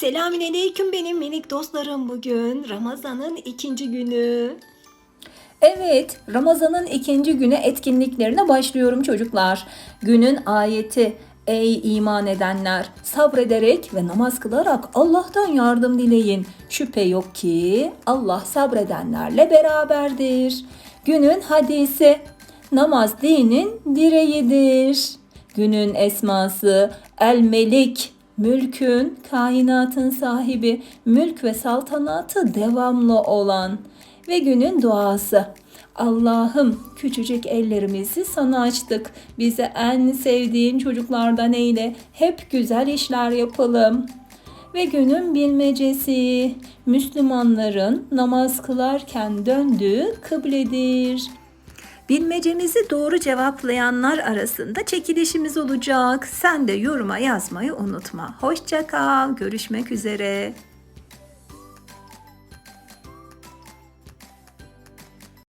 Selamünaleyküm benim minik dostlarım bugün Ramazan'ın ikinci günü. Evet, Ramazan'ın ikinci güne etkinliklerine başlıyorum çocuklar. Günün ayeti Ey iman edenler sabrederek ve namaz kılarak Allah'tan yardım dileyin. Şüphe yok ki Allah sabredenlerle beraberdir. Günün hadisi namaz dinin direğidir. Günün esması El Melik mülkün, kainatın sahibi, mülk ve saltanatı devamlı olan ve günün duası. Allah'ım küçücük ellerimizi sana açtık. Bize en sevdiğin çocuklardan eyle. Hep güzel işler yapalım. Ve günün bilmecesi. Müslümanların namaz kılarken döndüğü kıbledir. Bilmecemizi doğru cevaplayanlar arasında çekilişimiz olacak. Sen de yoruma yazmayı unutma. Hoşça kal. Görüşmek üzere.